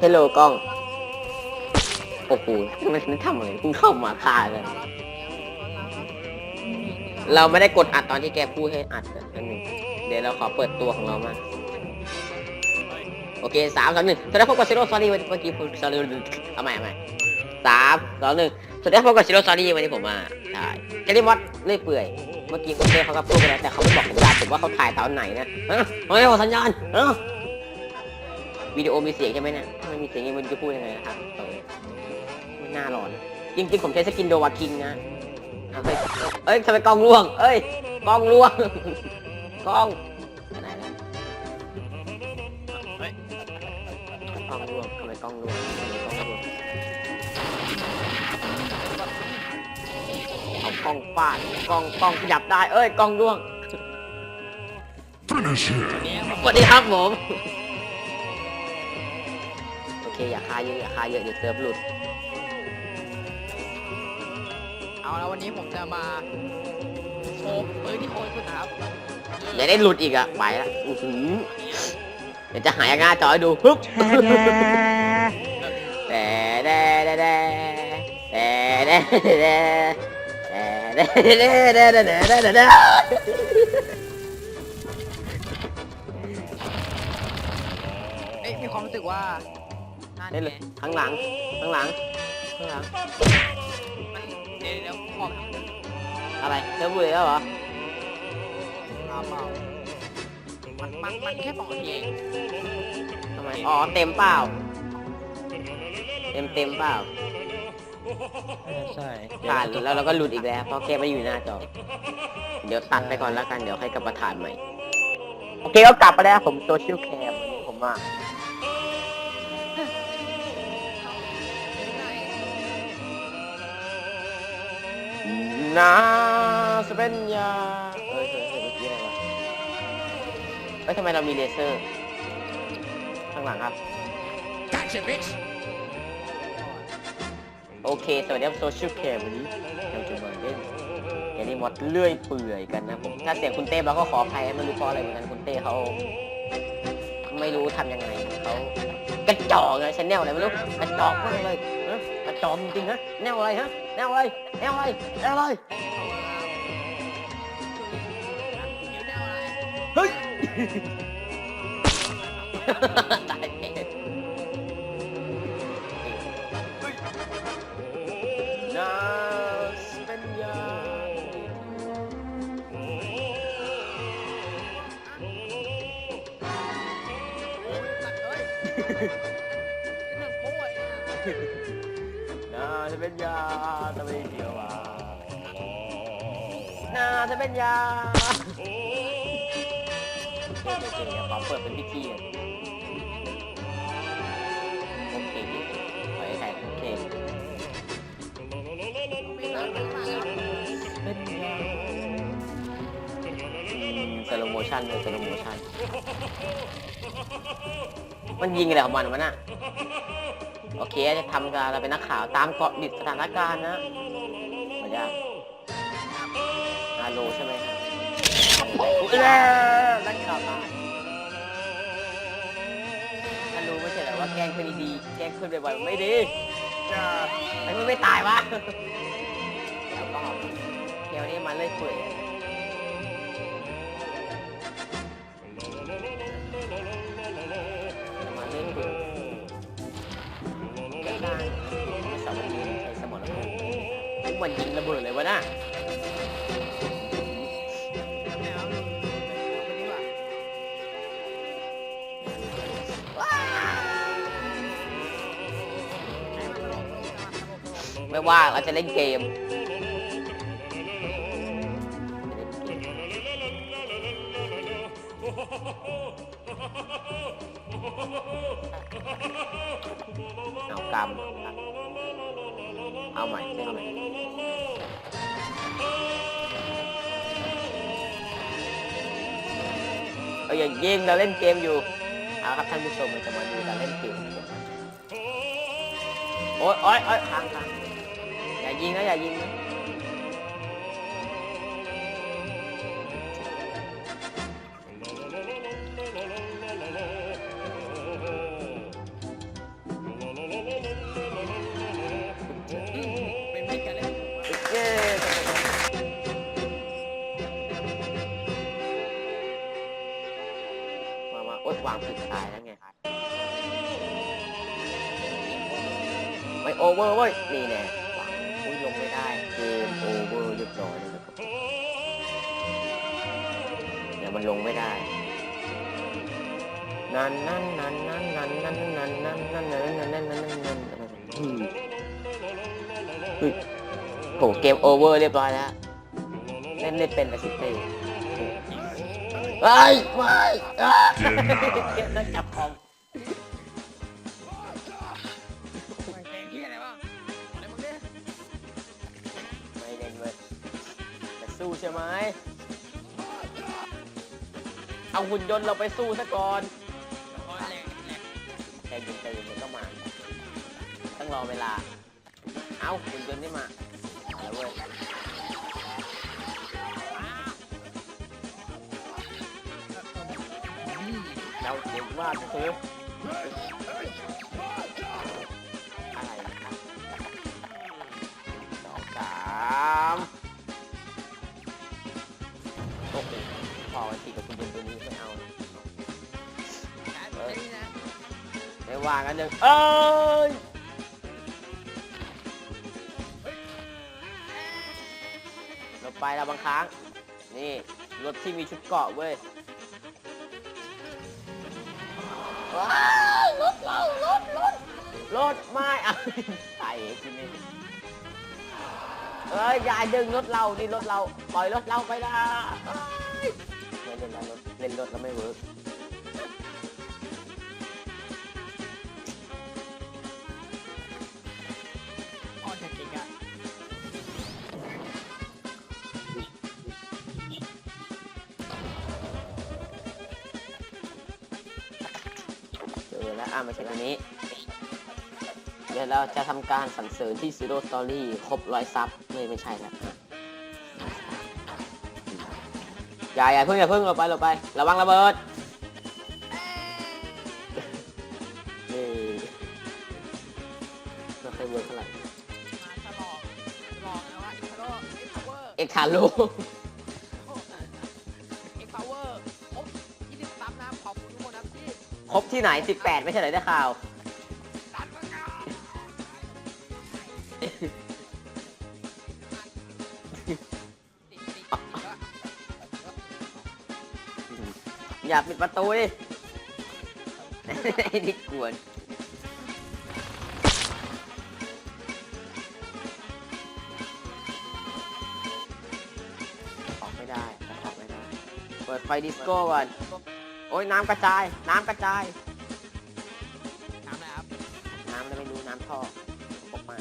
เฮลโลกล้องโอ้โหมันทำอะไรเพิ่งเข้ามาฆ่าเลยเราไม่ได้กดอัดตอนที่แกพูดให้อัดนะอันหนึ่งเดี๋ยวเราขอเปิดตัวของเรามาโอเคสามสองหนึ่งสวัสดีพบกับซิโร่ซอรี่วันเมื่อกี้ผมซอรี่เอาใหม่เอาใหม่สามสองหนึ่งสวัสดีพบกับซิโร่ซอรี่วันนี้ผมมาถ่ายแกลิมอสเลื่อยเปื่อย เมื่อกี้คุณเต้เขาก็พูดไปแล้วแต่เขาไม่บอกสัญญาณผมว่าเขาถ่ายตอนไหนนะเฮะไม่บอกสัญญาณเออ วิดีโอมีเสียงใช่ไหมเนี่ยถ้าไม่มีเสียงยังไมันจะพูดยังไงนะครับเออไม่น่ารอนจริงๆผมใช้สกินโดวาคิงนะเอาเฮ้ยเอ้ยทำไมกล้องร่วง เอ้ยกล้องร่วงกล้องไหนนะเฮ้ยกล้องร่วงทำไมกล้องร่วงทำไมกล้องร่วงเอากล้องฟาดกล้องกล้องขยับได้ เอ้ยกล้องร่วง Finish him. เนี่ยสวัสดีครับผมโอเคอย่าคาเยอะอย่าคาเยอะเดี๋ยวเซิร์ฟหลุด เอาแล้ววันนี้ผมจะมาโชว์เอ้ยที่โคยคุณนะครับอย่าได้หลุดอีกอะไปละอื้อหือเดี๋ยวจะหายหน้าจอให้ดูปึ๊บแต่แด่แด่แด่แต่แด่แด่แต่แด่แด่แด่แด่แด่แด่แด่เอ้ยมีความรู้สึกว่า นั่นได้ไงเลยข้างหลังข้างหลังข้างหลัง มันเดี๋ยวเดี๋ยวขอบอะไรเซิร์ฟบุรีแล้วเหรอเปล่าเปล่ามันมันมันแค่สองนาทีเองทำไมอ๋อเต็มเปล่า เต็มเต็มเปล่าใช่ผ่านแล้วเราก็หลุดอีกแล้วเพราะแกไม่ได้อยู่หน้าจอ เดี๋ยวตัดไปก่อนแล้วกันเดี๋ยวให้กลับมาถ่านใหม่ โอเคก็กลับมาแล้วผมโซเชียลแคมผมว่า นาสเปนยาเฮ้ยเฮ้ยเฮ้ยเมื่อกี้อะไรวะเฮ้ยทำไมเรามีเลเซอร์ ข้างหลังครับ Gotcha bitch โอเค สวัสดีครับโซเชียลแคมวันนี้เราจะมาเล่นแกนี่มอดเลื่อยเปื่อยกันนะผม ถ้าเสียงคุณเต้เราก็ขออภัยไม่รู้เพราะอะไรเหมือนกันคุณเต้เขา ไม่รู้ทำยังไงเขากระจอกเลยชแนลอะไรไม่รู้กระจอกมากเลยฮะกระจอกจริงๆฮะแนวอะไรฮะแนวอะไร แนวอะ เป็นยาจะไม่เกี่ยวว่านาจะเป็นยาโอเคโอเคเดี๋ยวขอเปิดเป็นพิธีก่อนโอเคขอให้ใครโอเคเป็นยาสโลโมชันเลยสโลโมชันมันยิงอะไรของมันวะน่ะ โอเคจะทำการเราเป็นนักข่าวตามเกาะติดสถานการณ์นะมายากอาโลใช่ไหมครับอุ๊ยนักข่าวตายถ้ารูไม่ใช่เหรอว่าแกล้งเพื่อนดีๆแกล้งเพื่อนบ่อยๆไม่ดีจ้าไอ้มันไม่ตายวะแล้วก็เกลนี่มันเลยเปื่อย ระเบิดเลยวะน่ะไม่ว่าเราจะเล่นเกม เอาอย่ายิงเราเล่นเกมอยู่เอาครับท่านผู้ชมเราจะมาดูการเล่นเกมโอ๊ยโอ๊ยโอ๊ยค้างค้างอย่ายิงนะอย่ายิงนะ วางผิดตายแล้วไงไม่โอเวอร์เว้ยนี่แน่วางอุ้ยลงไม่ได้เกมโอเวอร์เรียบร้อยเลยนครับเดี๋ยวมันลงไม่ได้นั่นนั่นนั่นนั่นนั่นนั่นนั่นนั่นนั่นนั่นนั่นนั่นนั่นนั่นโหเกมโอเวอร์เรียบร้อยแล้วเล่นเล่นเป็นอะสิเต้ ไอ้ยไม่อะเกมต้องจับคอมเพลงที่อะไรวะอะไรมึงเนี่ยไม่เล่นเว้ยจะสู้ใช่ไหมเอาหุ่นยนต์เราไปสู้ซะก่อนโอ้ยแหลกแหลกใจเย็นใจเย็นเดี๋ยวก็มา ต้องรอเวลา เอาหุ่นยนต์นี่มา เราเก่งมากเธออะไรนะสองสามโอ้โหพอวันตีกับคุณยนต์ตัวนี้ไม่เอาการเพลงนะไม่ว่ากันหนึ่งเอ้ยเราไปแล้วบางครั้ง นี่รถที่มีชุดเกาะเว้ย รถเรารถรถรถไม่เอาใส่ที่นี่เอ้ยอย่าดึงรถเรานี่รถเราปล่อยรถเราไปนะเอ้ยไม่เล่นแล้วรถเล่นรถแล้วไม่เวิร์ก แล้วอะมาถึงอันนี้ เดี๋ยวเราจะทำการสรรเสริญที่ Zero Story ครบร้อยซับไม่ไม่ใช่แล้วอย่าอย่าเพิ่งอย่าเพิ่งเราไปเราไประวังระเบิดนี่ไม่เคยเวิร์กเท่าไหร่มาตลอดหลอกนะว่าเอ็กพาวเวอร์เอ็กคาโล ที่ไหน 18 ไม่ใช่เหรอได้ข่าว อย่าปิดประตูดิไอ้นี่กวนออกไม่ได้ออกไม่ได้ เปิดไฟดิสโก้ก่อน โอ้ยน้ำกระจาย น้ำกระจาย น้ำอะไรครับน้ำแล้วไม่รู้น้ำท่อออกมา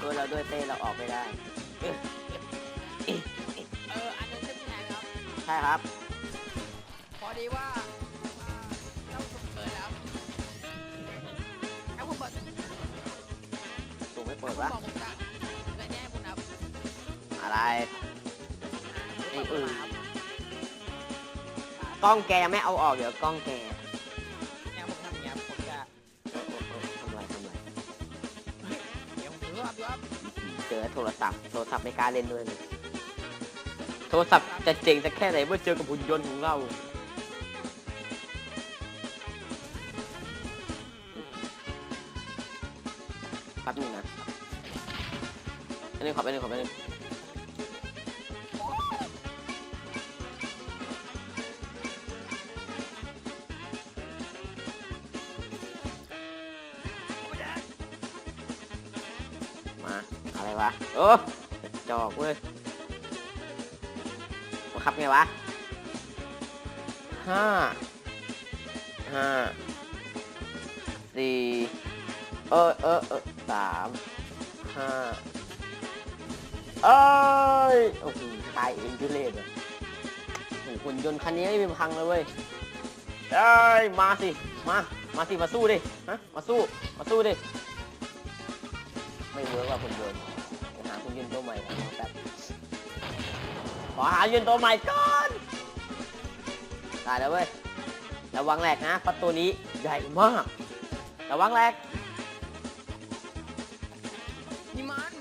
ด้วยเราด้วยเต้เราออกไม่ได้ เอออันนั้นจะเป็นไงครับ ใช่ครับ พอดีว่าอ่าเราถูกเปิดแล้วแล้วผมเปิดถูกไม่ผเปิดมวะบอกผมจะเลยแน่คุณครับอะไร ไอ้เออ กล้องแกยังไม่เอาออกเดี๋ยวกล้องแกเนี่ยผมทำอย่างเงี้ยผมจะเออเออเออทำไรทำไรเดี๋ยวผมถือว่าดูครับเจอโทรศัพท์โทรศัพท์ไม่กล้าเล่นด้วยเลยโทรศัพท์จะเจ๋งสักแค่ไหนเมื่อเจอกับหุ่นยนต์ของเราแป๊บนึงนะอันนี้ขอไปหนึ่งขอไปหนึ่ง อ้จอกเว้ยบังคับไงวะห้าห้าสี่เออเออเออสามห้าเอ้ยโอ้โหตายเองทุเรศเลยโอ้โหหุ่นยนต์คันนี้ไม่มีพังเลยเว้ยเอ้ยมาสิมามาสิมาสู้ดิฮะมาสู้มาสู้ดิไม่เวิร์กว่าหุ่นยนต์ไปหาหุ่นยน ต์ตัวใหม่ก่อนรอแป๊บขอหาหุ่นยนต์ตัวใหม่ก่อนได้แล้วเว้ยระวังแหลกนะเพราะตัวนี้ใหญ่มากระวังแหลกนี่มัน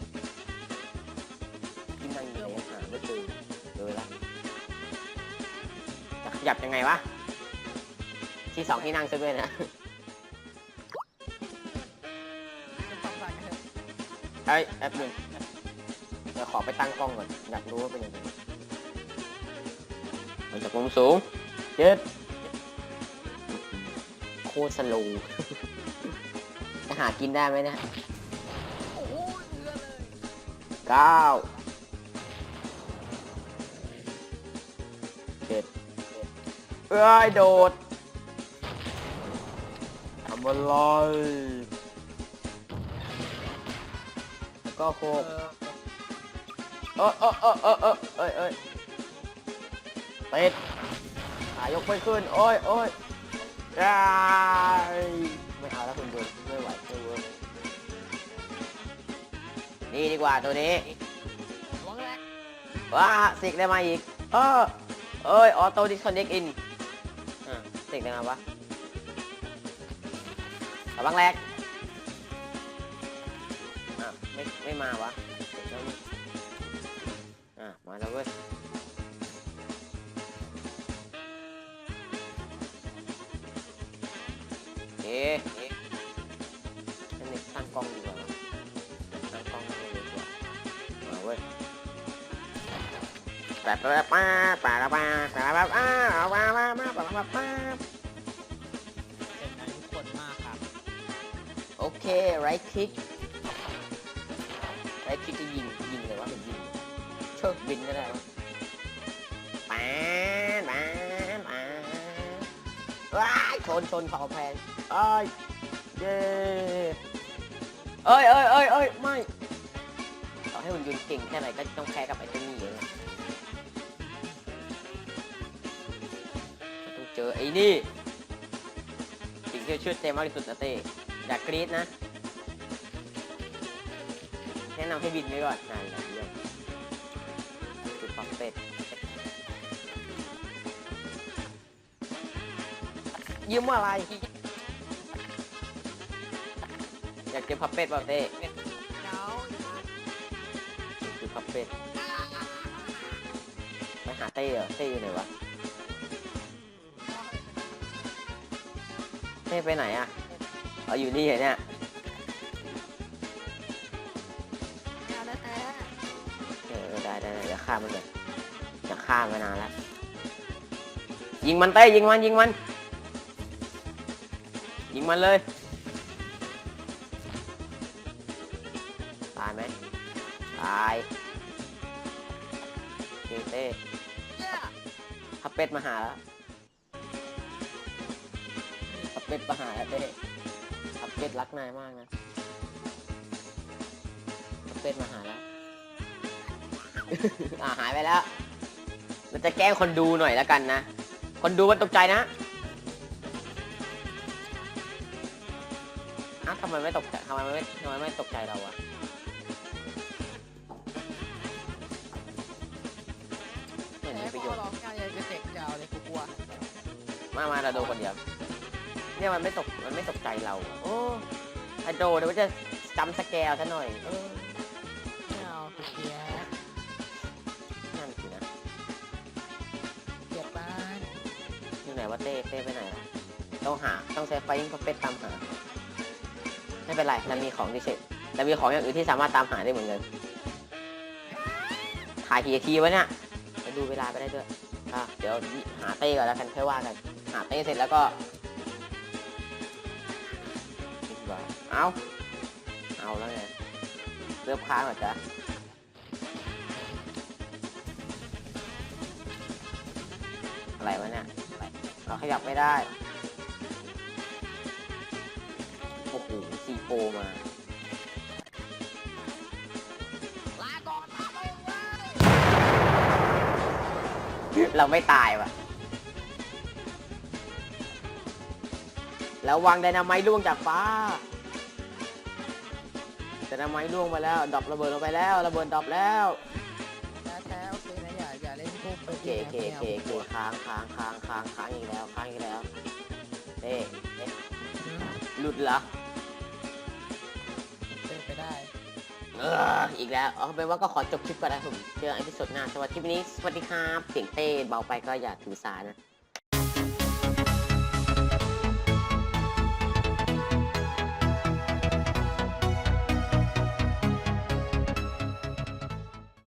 ที่นั่งอยู่ในหาไม่เจอเจอละจะขยับยังไงวะที่สองที่นั่งซะด้วยนะไอ้ยแป๊บหนึงเดี๋ยวขอไปตั้งกล้องก่อน อยากรู้ว่าเป็นยังไงมันจากมุมสูงเจ็ดโคตรสโลว์จะหากินได้ไหมเนะโอ้โหเรือเลยเก้าเจ็ดเอ้ย โดดทำอะไรแล้วก็หเอกอ เออเออเออเออเออเอ้ยเอ้ยติดขายกไม่ขึ้นโอ้ยโอ้ยอ้ไม่เอาแล้วคุณดูไม่ไหวไม่เวิร์กนี่ดีกว่าตัวนี้ระวังแรกว้าสิกได้มาอีก เออเอ้ยออโต้ดิสคอนเน c อินสิกได้มาปะระวังแรกอะไม่ไม่มาวะ มาแล้วเว้ยเอ๊ะเอ๊ะฉันนี่ตั้งกล้องดีกว่าตั้งกล้องให้ดีกว่ามาเว้ยปะปะปะปะปะปะปะปะปะปะปะปะปะปะปะเป็นนายทุกคนมากครับโอเค right click right click จะยิงยิงเลยวะเป็นยิงเชิก บินก็ได้วะปะปะปะว้ายชนชนเผาแพงเอ้ยเย้เอ้ยเอ้ยเอ้ยเอ้ยไม่ต่อให้มันยืนเก่งแค่ไหนก็ต้องแพ้กับไอ้เจ้านี่เองอะต้องเจอไอ้นี่สิ่งที่จะช่วยเต้มากที่สุดนะเต้อย่ากรี๊ดนะ แนะนำให้บินไว้ก่อนนานนะเยืมว่าอะไร อยากเก็บพับเป็ดเปล่าเต้เงาคือพับเป็ดไปหาเต้เหรอเต้อยู่ไหนวะเต้ไปไหนอะเอาอยู่นี่เหรอเนี่ยเงาแท้เออได้ได้ได้เดี๋ยวฆ่ามันเลยจะฆ่ามานานแล้วยิงมันเต้ยิงมันยิงมัน ยิงมันเลย ตายไหมตายโอเคเต้ๆเนี่ยพับเป็ดมาหาแล้วพับเป็ดมาหาแล้วเต้พับเป็ดรักนายมากนะพับเป็ดมาหาแล้วอ่าหายไปแล้วเราจะแกล้งคนดูหน่อยแล้วกันนะ คนดูมันตกใจนะ อ้าวทำไมไม่ตกใจทำไมไม่ทำไมไม่ตกใจเราอะไม่เห็นแต่มีประพโยอชน์ ร้องเงาจะเจ็บเจ้าเลยกูกลัวมามาเราโดนคนเดียว เนี่ยมันไม่ตก มันไม่ตกใจเราอะโอ้ไอโดเดี๋ยวมันจะจำสแกลซะหน่อย เออเงากูเกลียดนั่นสินะเกลียดบ้านอยู่ไหนว่าเต้ เต้ไปไหนล่ะต้องหา ต้องใช้ไฟยิงพับเป็ดตามหา ไม่เป็นไรเรามีของที่เสร็จเรามีของอย่างอื่นที่สามารถตามหาได้เหมือนกัน ถ่ายกี่นาทีวะเนี่ยไปดูเวลาไปได้ด้วยอะเดี๋ยวหาเต้ก่อนแล้วกันค่อยว่ากัน หาเต้เสร็จแล้วก็เอาเอาแล้วไงเริ่มค้างหรอจ๊ะอะไรวะเนี่ย เราขยับไม่ได้ ซีโปมาลาก่อนลาไปเว้ยเราไม่ตายว่ะ แล้ววางไดนาไมต์ล่วงจากฟ้าไดนาไมต์ล่วงไปแล้วดรอประเบิดลงไปแล้วระเบิดดรอปแล้วแท้ๆโอเคนะอย่าอย่าเล่นพวกโอเคโอเคโอเคโอเคค้างค้างค้างค้างค้างอีกแล้วค้างอีกแล้วเอ๊ะเอ๊ะหลุดเหรอ เอออีกแล้วเอาเป็นว่าก็ขอจบคลิปก่อนนะผมเจอกันในที่สุดหน้าสวัสดีคลิปนี้สวัสดีครับ เสียงเต้เบาไปก็อย่าถือสานะ